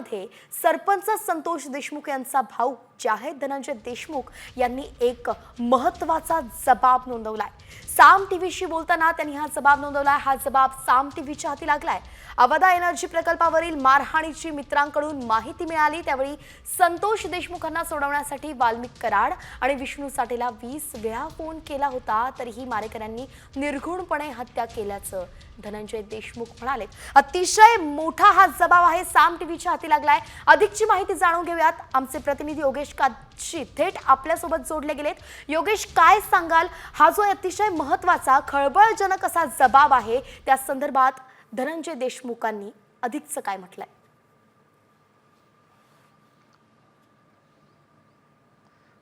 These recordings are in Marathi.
मध्ये सरपंच संतोष देशमुख यांचा भाऊ जाहीर धनंजय देशमुख यांनी एक महत्त्वाचा जबाब नोंदवलाय. साम टीव्हीशी बोलताना त्यांनी हा जबाब नोंदवलाय. हा जबाब साम टीव्हीच्या हाती लागलाय. अवधा एनर्जी प्रकल्पावरील मारहाणीची मित्रांकडून माहिती मिळाली. त्यावेळी संतोष देशमुखांना सोडवण्यासाठी वाल्मिक कराड आणि विष्णू साठेला वीस वेळा फोन केला होता. तरीही मारेकऱ्यांनी निर्घुणपणे हत्या केल्याचं धनंजय देशमुख म्हणाले. अतिशय मोठा हा जबाब आहे. साम टीव्हीच्या हाती लागलाय. अधिकची माहिती जाणून घेऊयात. आमचे प्रतिनिधी योगेश काशी थेट आपल्यासोबत जोडले गेलेत. योगेश काय सांगाल? हा जो अतिशय महत्त्वाचा खळबळजनक असा जबाब आहे. त्या संदर्भात धनंजय देशमुखांनी अधिकचं काय म्हटलंय?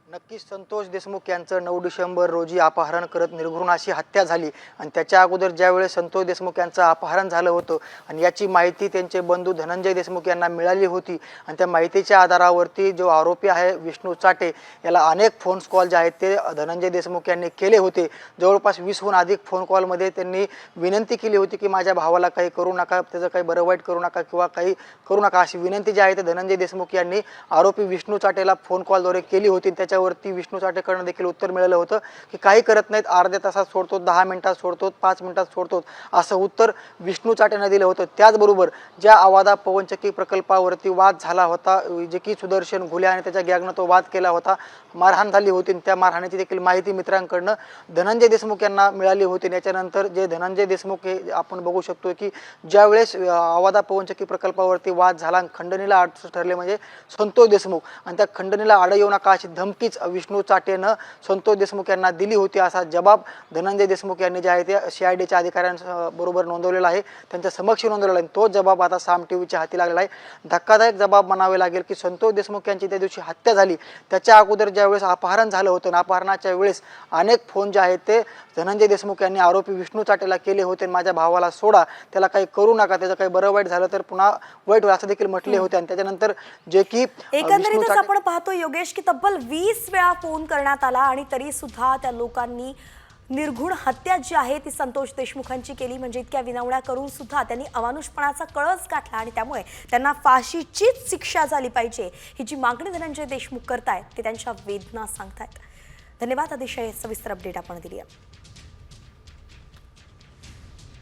नक्कीच संतोष देशमुख यांचं नऊ डिसेंबर रोजी अपहरण करत निर्घृण अशी हत्या झाली. आणि त्याच्या अगोदर ज्यावेळेस संतोष देशमुख यांचं अपहरण झालं होतं आणि याची माहिती त्यांचे बंधू धनंजय देशमुख यांना मिळाली होती. आणि त्या माहितीच्या आधारावरती जो आरोपी आहे विष्णू चाटे याला अनेक फोन कॉल जे आहेत ते धनंजय देशमुख यांनी केले होते. जवळपास वीसहून अधिक फोन कॉलमध्ये त्यांनी विनंती केली होती की माझ्या भावाला काही करू नका त्याचं काही बरं वाईट करू नका किंवा काही करू नका अशी विनंती जी आहे ते धनंजय देशमुख यांनी आरोपी विष्णू चाटेला फोन कॉलद्वारे केली होती. त्याच्या त्याच्यावरती विष्णू चाटेकडनं देखील उत्तर मिळालं होतं की काही करत नाहीत अर्ध्या तासात सोडतो दहा मिनिटात सोडतो पाच मिनिटात सोडतो असं उत्तर विष्णू चाटेनं दिलं होतं. त्याचबरोबर ज्या आवादा पवनचक्की प्रकल्पावरती वाद झाला होता जे की सुदर्शन घुले आणि त्याच्या गॅगनं तो वाद केला होता मारहाण झाली होती आणि त्या मारहाणीची देखील माहिती मित्रांकडनं धनंजय देशमुख यांना मिळाली होती. याच्यानंतर जे धनंजय देशमुख हे आपण बघू शकतो की ज्यावेळेस आवादा पवनचक्की प्रकल्पावरती वाद झाला आणि खंडणीला आड ठरले म्हणजे संतोष देशमुख. आणि त्या खंडणीला आड येऊ नका अशी धमकी धमकीच विष्णू चाटेनं संतोष देशमुख यांना दिली होती असा जबाब धनंजय देशमुख यांनी जे आहे ते सी आय डीच्या अधिकाऱ्यांबरोबर नोंदवलेला आहे. त्यांच्या समक्ष नोंदवलेला आहे. तो जबाब आता साम टीव्हीच्या हाती लागलेला आहे. धक्कादायक जबाब म्हणावे लागेल की संतोष देशमुख यांची त्या दिवशी हत्या झाली. त्याच्या अगोदर ज्यावेळेस अपहरण झालं होतं अपहरणाच्या वेळेस अनेक फोन जे आहेत ते धनंजय देशमुख यांनी आरोपी विष्णू चाटेला केले होते. माझ्या भावाला सोडा त्याला काही करू नका त्याचं काही बरं वाईट झालं तर पुन्हा वाईट असं देखील म्हटले होते. आणि त्याच्यानंतर जे की एकंदरीतच आपण पाहतो योगेश की तब्बल वीस वेळा फोन करण्यात आला आणि तरी सुद्धा त्या लोकांनी निर्घुण हत्या जी आहे ती संतोष देशमुखांची केली. म्हणजे इतक्या विनवण्या करून सुद्धा त्यांनी अमानुषपणाचा कळस गाठला आणि त्यामुळे त्यांना फाशीचीच शिक्षा झाली पाहिजे. ही जी मागणी धनंजय देशमुख करतायत ते त्यांच्या वेदना सांगतायत. धन्यवाद. अतिशय सविस्तर अपडेट आपण दिली आहे.